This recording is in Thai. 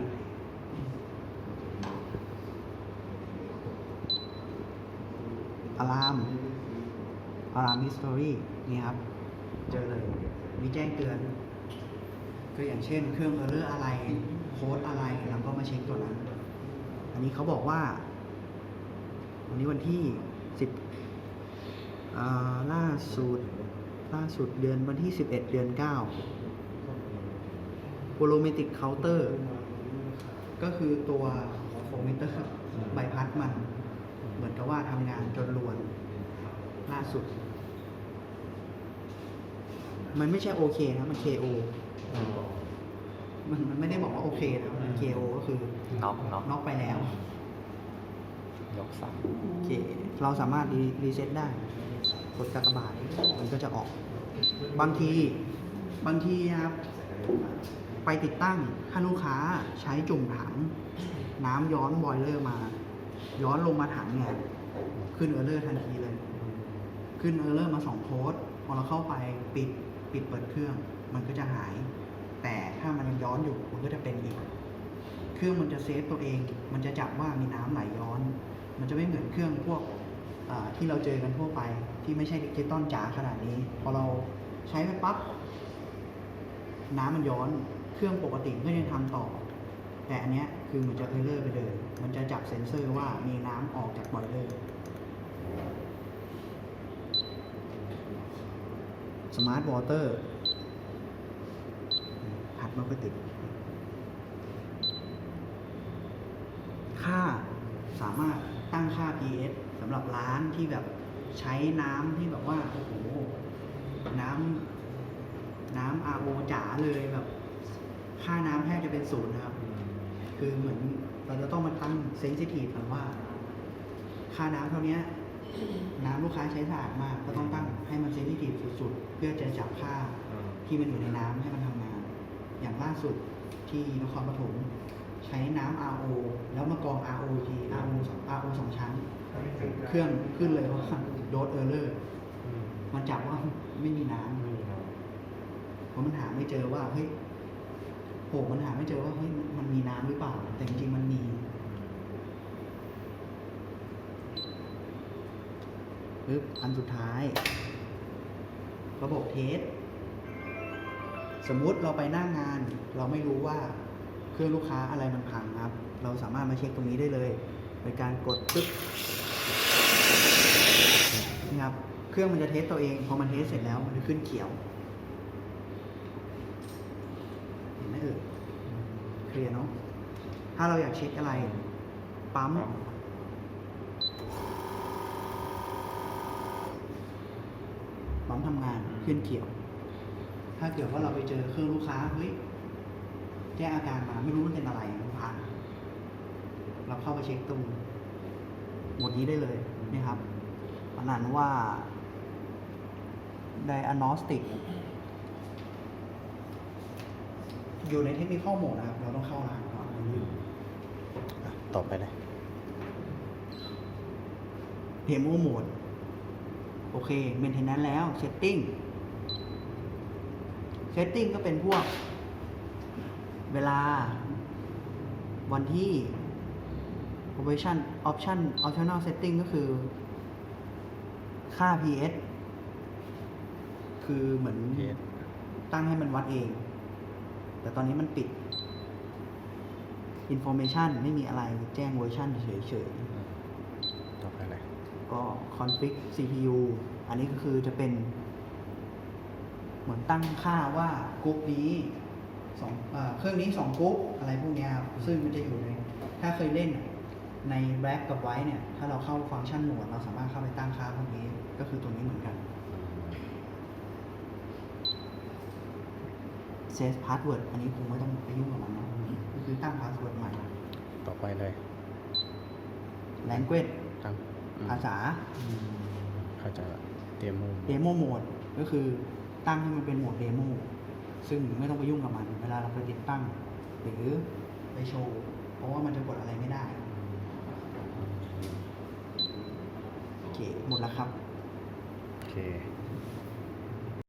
นี้อะลามอะลามฮิสตอรี่นี่ครับ เจอเลย มีแจ้งเตือนก็อย่างเช่น เครื่องเออร์เลอร์อะไร โค้ดอะไรเราก็มาเช็คตัวนั้น อันนี้เขาบอกว่า วันนี้วันที่สิบอ่าล่าสุดล่าสุดเดือนวันที่สิบเอ็ดเดือนเก้าโ o โลเมติกเคาน์เตอร์ ก็คือตัวโฟมิเตอร์ใบพัดมัน เหมือนกับว่าทำงานจนรวนล่าสุด มันไม่ใช่โอเคนะ มัน KO มันมันไม่ได้บอกว่าโอเคนะมัน KO ก็คือน็อกน็อกน็อกไปแล้ว ยกสามโอเค เราสามารถรีรีเซ็ตได้กดกากบาทมันก็จะออก บางที บางทีนะครับ ไปติดตั้งถ้าลูกค้าใช้จุ่มถัง น้ำย้อนบอยเลอร์มา ย้อนลงมาถังเนี่ยขึ้นเออร์เลอร์ทันทีเลย ขึ้นเออร์เลอร์มาสองโพสต์พอเราเข้าไปปิดปิดเปิดเครื่อง มันก็จะหาย แต่ถ้ามันยังย้อนอยู่มันก็จะเป็นอีก เครื่องมันจะเซฟตัวเอง มันจะจับว่ามีน้ำไหลย้อน มันจะไม่เหมือนเครื่องพวกที่เราเจอกันทั่วไปที่ไม่ใช่ดิจิตอลจ๋าขนาดนี้ พอเราใช้ไปปั๊บน้ำมันย้อน เครื่องปกติก็ยังทำต่อ แต่อันเนี้ยคือมันจะเออร์เลอร์ไปเลยมันจะจับเซ็นเซอร์ว่ามีน้ำออกจากบอยเลอร์สมาร์ทวอเตอร์หัดมาก็ติด ค่าสามารถตั้งค่า pH สำหรับร้านที่แบบใช้น้ำที่แบบว่า โอ้โห น้ำน้ำ RO จ๋าเลยแบบ ค่าน้ำแทบจะเป็นศูนย์นะครับ คือเหมือนเราจะต้องมาตั้งเซนซิทีฟกันว่า ค่าน้ำเท่าเนี้ยน้ำลูกค้าใช้สะอาดมาก ก็ต้องตั้งให้มันเซนซิทีฟสุดๆ เพื่อจะจับค่าที่มันอยู่ในน้ำให้มันทำงาน อย่างล่าสุดที่นครปฐมใช้น้ำ RO แล้วมากรอง RO อีกที RO สอง RO สองชั้น เครื่องขึ้นเลยว่าโดดเออร์เลอร์มันจับว่าไม่มีน้ำเพราะมันหาไม่เจอว่าเฮ้ย โหมันหาไม่เจอว่าเฮ้ยมันมีน้ำหรือเปล่า แต่จริงๆมันมี ปึ๊บ อันสุดท้าย ระบบเทส สมมุติเราไปหน้างงาน เราไม่รู้ว่าเครื่องลูกค้าอะไรมันพังครับ เราสามารถมาเช็คตรงนี้ได้เลย โดยการกดปึ๊บนี่ครับ เครื่องมันจะเทสตัวเอง พอมันเทสเสร็จแล้ว มันจะขึ้นเขียว เห็น ไหมเอ่ยเคลียร์เนาะถ้าเราอยากเช็คอะไร ปั๊ม ปั๊มทำงานขึ้นเขียว ถ้าเกิดว่าเราไปเจอเครื่องลูกค้าเฮ้ยแจ้งอาการมาไม่รู้มันเป็นอะไรมันพังเราเข้าไปเช็คตรงหมวดนี้ได้เลยนี่ครับอันนั้นว่า diagnostic อ ยู่ในเทคนิคข้อมูลนะครับ เราต้องเข้ารหัสก่อนมันอยู่อะต่อไปเลยเพโมโหมดโอเคเมนเทนแนนแล้วเซตติ้งเซตติ้งก็เป็นพวก เวลา วันที่ option option optional setting ก็คือ ค่า PS คือเหมือน PS ตั้งให้มันวัดเอง แต่ตอนนี้มันปิด information ไม่มีอะไรแจ้งเวอร์ชันเฉยๆต่อไปเลยก็ config CPU อันนี้ก็คือจะเป็น เหมือนตั้งค่าว่ากรุ๊ปนี้สองเออเครื่องนี้สองกรุ๊ปอะไรพวกเนี้ยครับซึ่งมันจะอยู่ใน ถ้าเคยเล่นใน Black กับ White เนี่ย ถ้าเราเข้าฟังก์ชันโหมด เราสามารถเข้าไปตั้งค่าพวกนี้ ก็คือตัวนี้เหมือนกัน set password อันนี้คงไม่ต้องไปยุ่งกับมันนะก็คือตั้ง password ใหม่ ต่อไปเลย language ตั้งอืมภาษาเขาใจะเตรียมมุมเดโมโหมดก็คือตั้งให้มันเป็นโหมดเดโมซึ่งไม่ต้องไปยุ่งกับมัน เวลาเราไปติดตั้ง หรือไปโชว์ เพราะว่ามันจะกดอะไรไม่ได้โอเคหมดแล้วครับโอเค